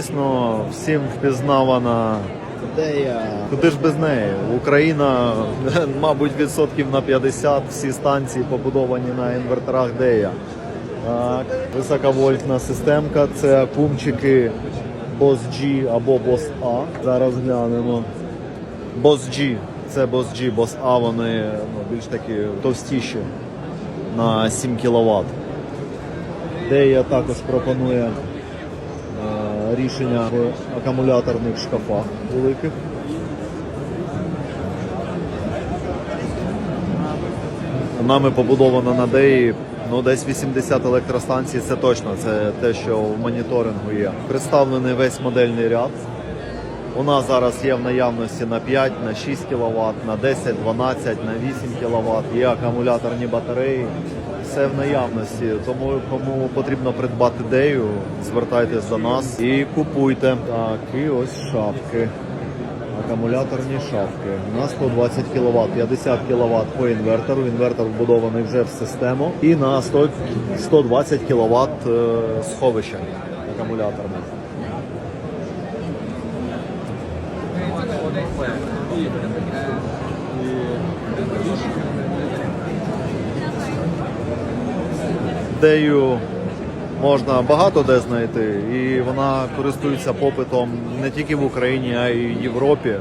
Звісно, всім впізнавана. Куди ж без неї? Україна, мабуть, відсотків на 50 всі станції побудовані на інверторах Дея. Так, високовольтна системка, це акумчики BOSS G або BOSS A. Зараз глянемо. BOSS G, це BOSS G, BOSS A, вони ну, більш такі товстіші на 7 кВт. Дея також пропонує рішення в акумуляторних шкафах великих. Нами побудовано на ДЕї ну, десь 80 електростанцій, це точно, це те, що в моніторингу є. Представлений весь модельний ряд. У нас зараз є в наявності на 5, на 6 кВт, на 10, 12, на 8 кВт, є акумуляторні батареї. Все в наявності. Тому кому потрібно придбати дею, звертайтесь до нас і купуйте. Так, і ось шапки. Акумуляторні шапки на 120 кВт, 50 кВт по інвертору. Інвертор вбудований вже в систему. І на 100, 120 кВт сховище акумуляторне. Дею можна багато де знайти, і вона користується попитом не тільки в Україні, а й в Європі,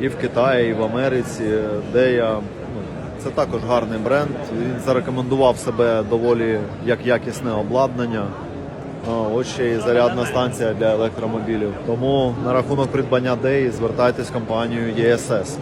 і в Китаї, і в Америці. Дея ну, це також гарний бренд. Він зарекомендував себе доволі як якісне обладнання. Ось ще і зарядна станція для електромобілів. Тому на рахунок придбання Деї звертайтесь в компанію ЄСС.